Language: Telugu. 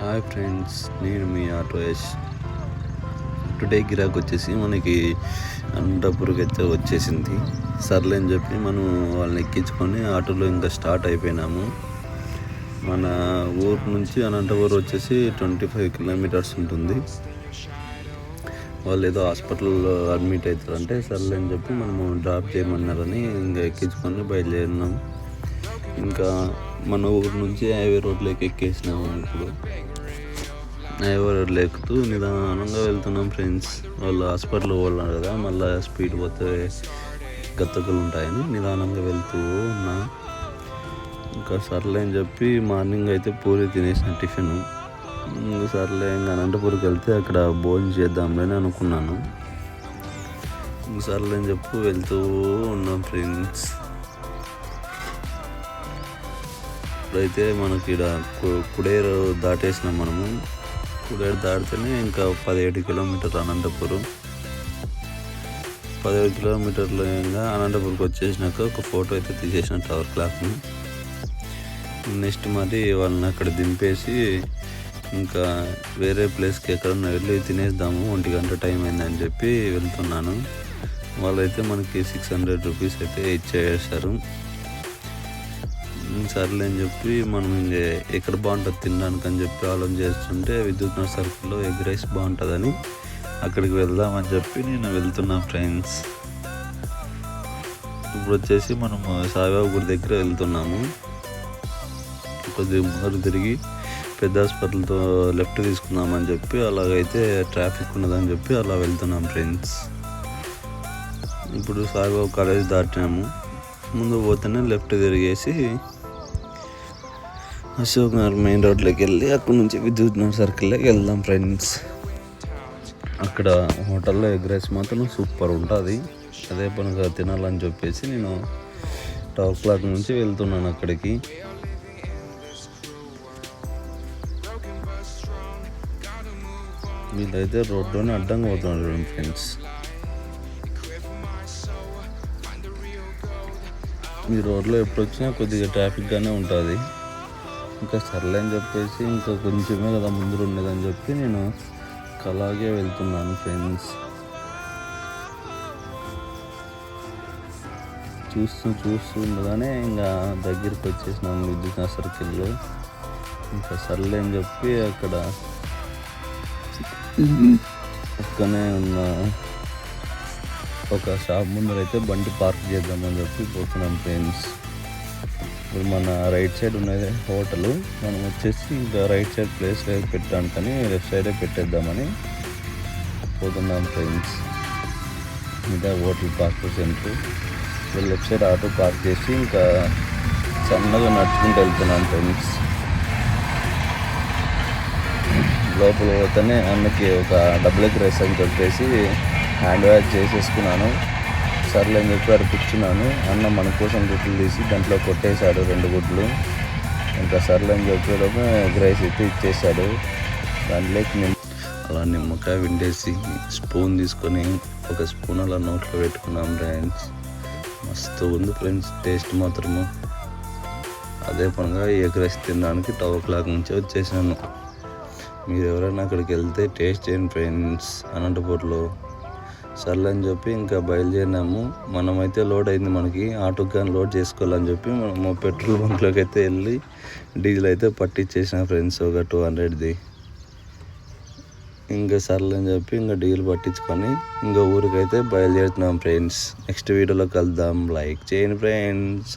హాయ్ ఫ్రెండ్స్ నేను మీ ఆటో యష్ టుడే గిరాక్ వచ్చేసి మనకి అనంతపురికి అయితే వచ్చేసింది. సర్లే అని చెప్పి మనం వాళ్ళని ఎక్కించుకొని ఆటోలో ఇంకా స్టార్ట్ అయిపోయినాము. మన ఊరు నుంచి అనంతపురం వచ్చేసి ట్వంటీ ఫైవ్ కిలోమీటర్స్ ఉంటుంది. వాళ్ళు ఏదో హాస్పిటల్లో అడ్మిట్ అవుతారంటే సర్లే అని చెప్పి మనము డ్రాప్ చేయమన్నారని ఇంకా ఎక్కించుకొని బయలుదేరినాం. ఇంకా మన ఊరు నుంచి హైవే రోడ్లోకి ఎక్కేసినాము ఇప్పుడు. హైవే రోడ్లో ఎక్కుతూ నిదానంగా వెళ్తున్నాం ఫ్రెండ్స్. వాళ్ళు హాస్పిటల్ పోవాలి కదా మళ్ళీ స్పీడ్ పోతే గతకులు ఉంటాయని నిదానంగా వెళ్తూ ఉన్నా. ఇంకా సర్లే అని చెప్పి మార్నింగ్ అయితే పూరి తినేసిన టిఫిన్. సర్లే ఇంకా అనంతపూర్కి వెళ్తే అక్కడ భోజనం చేద్దాంలే అని అనుకున్నాను. ఇంక సర్లే అని వెళ్తూ ఉన్నాం ఫ్రెండ్స్. ఇప్పుడైతే మనకి ఇక్కడ కు- కుడేరు దాటేసినాం మనము. కుడేరు దాటితేనే ఇంకా పదిహేడు కిలోమీటర్ అనంతపురం. పదిహేడు కిలోమీటర్లు ఇంకా అనంతపురంకి వచ్చేసినాక ఒక ఫోటో అయితే తీసేసిన టవర్ క్లాక్ని నెక్స్ట్ మరి వాళ్ళని అక్కడ దింపేసి ఇంకా వేరే ప్లేస్కి ఎక్కడన్నా వెళ్ళి తినేద్దాము ఒంటి గంట టైం అయిందని చెప్పి వెళ్తున్నాను. వాళ్ళైతే మనకి సిక్స్ హండ్రెడ్ రూపీస్ అయితే ఇచ్చేసారు సర్లే అని చెప్పి మనం ఇంక ఎక్కడ బాగుంటుంది తినడానికి అని చెప్పి ఆలోచన చేస్తుంటే విద్యుత్ నగర్ సర్కిల్లో ఎగ్ రైస్ బాగుంటుందని అక్కడికి వెళ్దామని చెప్పి నేను వెళ్తున్నా ఫ్రెండ్స్. ఇప్పుడు వచ్చేసి మనము సాయిబాబా గుడి దగ్గర వెళ్తున్నాము. కొద్ది ముందరు తిరిగి పెద్ద హాస్పిటల్తో లెఫ్ట్ తీసుకుందామని చెప్పి అలాగైతే ట్రాఫిక్ ఉన్నదని చెప్పి అలా వెళ్తున్నాం ఫ్రెండ్స్. ఇప్పుడు సాయిబాబు కాలేజ్ దాటినాము ముందు పోతేనే లెఫ్ట్ తిరిగేసి అశోక్ నగర్ మెయిన్ రోడ్లోకి వెళ్ళి అక్కడ నుంచి విద్యుత్ నగర్ సర్కిల్లోకి వెళ్దాం ఫ్రెండ్స్ అక్కడ హోటల్లో ఎగ్ రైస్ మాత్రం సూపర్ ఉంటుంది. అదే పనిగా తినాలని చెప్పేసి నేను టవర్ క్లాక్ నుంచి వెళ్తున్నాను అక్కడికి. వీళ్ళైతే రోడ్లోనే అడ్డంగా పోతున్నారు ఫ్రెండ్స్ ఈ రోడ్లో ఎప్పుడు వచ్చినా కొద్దిగా ట్రాఫిక్గానే ఉంటుంది. ఇంకా సర్లే అని చెప్పేసి ఇంకా కొంచెమే కదా ముందు ఉండేదని చెప్పి నేను అలాగే వెళ్తున్నాను ఫ్రెండ్స్. చూస్తూ చూస్తూ ఉండగానే ఇంకా దగ్గరికి వచ్చేసినాము విద్యుత్ సర్కిల్లో ఇంకా సర్లే అని చెప్పి అక్కడ పక్కనే ఉన్న ఒక షాప్ ముందర అయితే బండి పార్క్ చేద్దామని చెప్పి పోతున్నాం ఫ్రెండ్స్. ఇప్పుడు మన రైట్ సైడ్ ఉన్నది హోటల్ మనం వచ్చేసి ఇంకా రైట్ సైడ్ ప్లేస్ లేదు పెట్టడానికని లెఫ్ట్ సైడే పెట్టేద్దామని పోతున్నాం ఫ్రెండ్స్ ఇంకా hotel park centre left side auto park చేసి ఇంకా సన్నగా నడుచుకుంటూ వెళ్తున్నాం ఫ్రెండ్స్ లోపల పోతేనే అన్నకి ఒక డబుల్ ఎగ్ రైస్ అని చెప్పేసి హ్యాండ్ వాష్ చేసేసుకున్నాను. సర్లే అని చెప్పి అక్కడ కూర్చున్నాను అన్న మన కోసం గుడ్లు తీసి దాంట్లో కొట్టేశాడు రెండు గుడ్లు. ఇంకా సర్లే అని చెప్పేలోపు ఎగ్ రైస్ అయితే ఇచ్చేసాడు దాంట్లోకి నేను అలా నిమ్మకాయ విండేసి స్పూన్ తీసుకొని ఒక స్పూన్ అలా నోట్లో పెట్టుకున్నాం ఫ్రెండ్స్. మస్తు ఉంది ఫ్రెండ్స్ టేస్ట్ మాత్రము. అదే పనిగా ఎగ్ రైస్ తినడానికి టవ్ ఓ క్లాక్ నుంచి వచ్చేసాను. మీరు ఎవరైనా అక్కడికి వెళ్తే టేస్ట్ చేయండి ఫ్రెండ్స్. అనంతపూర్లో సర్లే అని చెప్పి ఇంకా బయలుదేరినాము. మనమైతే లోడ్ అయింది మనకి. ఆటోకి కానీ లోడ్ చేసుకోవాలని చెప్పి మనము పెట్రోల్ బంక్లోకి అయితే వెళ్ళి డీజిల్ అయితే పట్టించేసిన ఫ్రెండ్స్ ఒక టూ హండ్రెడ్ది. ఇంకా సర్లే అని చెప్పి ఇంకా డీజిల్ పట్టించుకొని ఇంకా ఊరికైతే బయలుదేరుతున్నాం ఫ్రెండ్స్. నెక్స్ట్ వీడియోలో కలుద్దాం. లైక్ చేయండి ఫ్రెండ్స్.